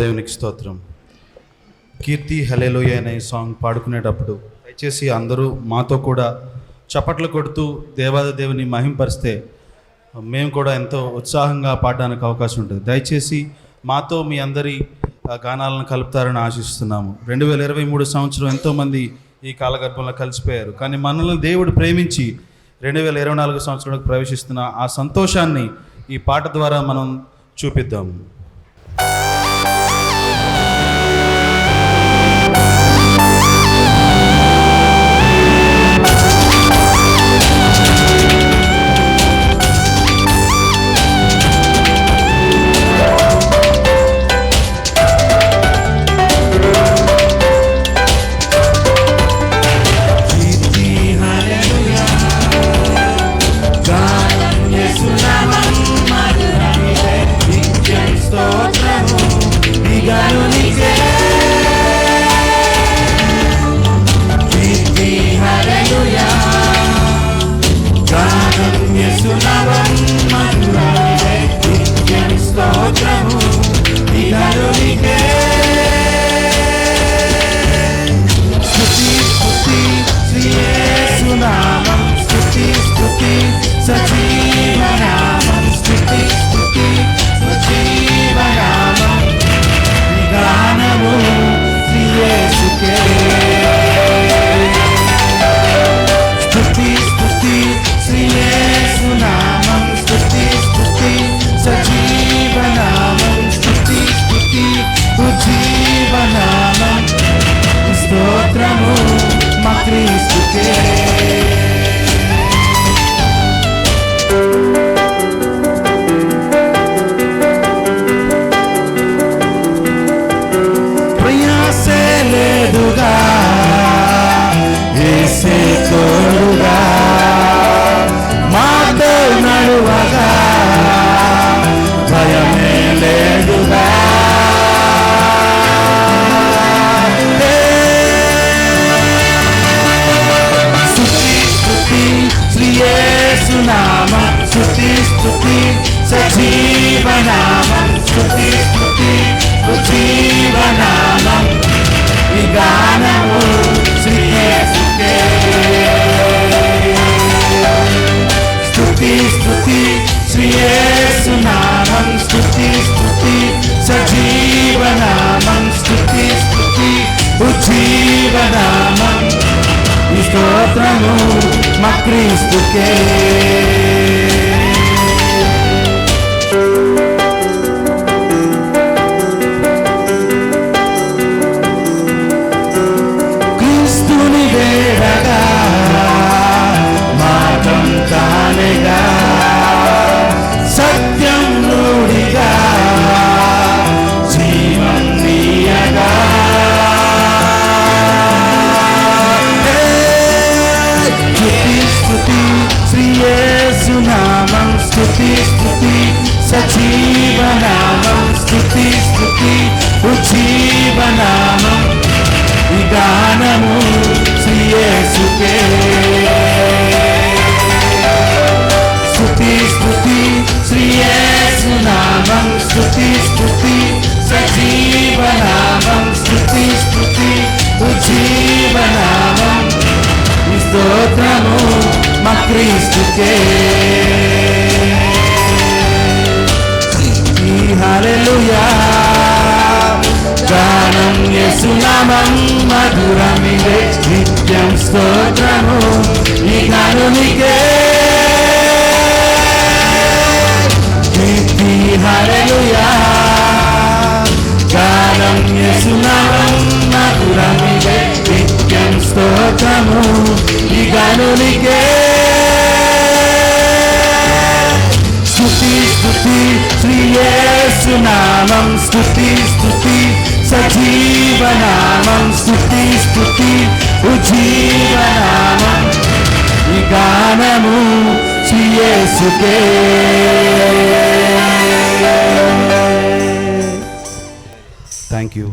దేవునికి స్తోత్రం. కీర్తి హలేలోయ అనే సాంగ్ పాడుకునేటప్పుడు దయచేసి అందరూ మాతో కూడా చప్పట్లు కొడుతూ దేవాద దేవుని మహింపరిస్తే మేము కూడా ఎంతో ఉత్సాహంగా పాడడానికి అవకాశం ఉంటుంది. దయచేసి మాతో మీ అందరి ఆ, గానాలను కలుపుతారని ఆశిస్తున్నాము. రెండు వేల ఇరవై మూడు సంవత్సరం ఎంతోమంది ఈ కాలగర్భంలో కలిసిపోయారు. కానీ మనల్ని దేవుడు ప్రేమించి రెండు వేల ఇరవై నాలుగు సంవత్సరంలోకి ప్రవేశిస్తున్న ఆ సంతోషాన్ని ఈ పాట ద్వారా మనం చూపిద్దాము తోడుగా మాతో నడువగా భయమే లేదుగా. స్తుతి స్తుతి శ్రీయేసునామ స్తుతి స్తుతి సజీవనామం స్తుతి స్తోత్రము మా క్రీస్తుకే. సజీవనామం స్థుతి స్తుతి ఉజ్జీవనామం. ఈ గానము శ్రీయేసుకే. స్థుతి స్తుతి శ్రీయేసునామం స్థుతి స్థుతి సజీవనామం స్థుతి స్థుతి ఉజీవనామం స్తోత్రము మా క్రీస్తుకే. యేసునామం మధురమిదే నిత్యం స్తోత్రము ఈ గనునికే కీర్తి హరలుయా గానం యేసునామం మధురమిదే నిత్యం స్తోత్రము ఈ గనునికే స్తుతి స్తుతి శ్రీయేసునామం స్తుతి స్తుతి సజీవనామం స్థుతి స్థుతి ఉజీవనామం ఈ గానము శ్రీయేసుకే. Thank you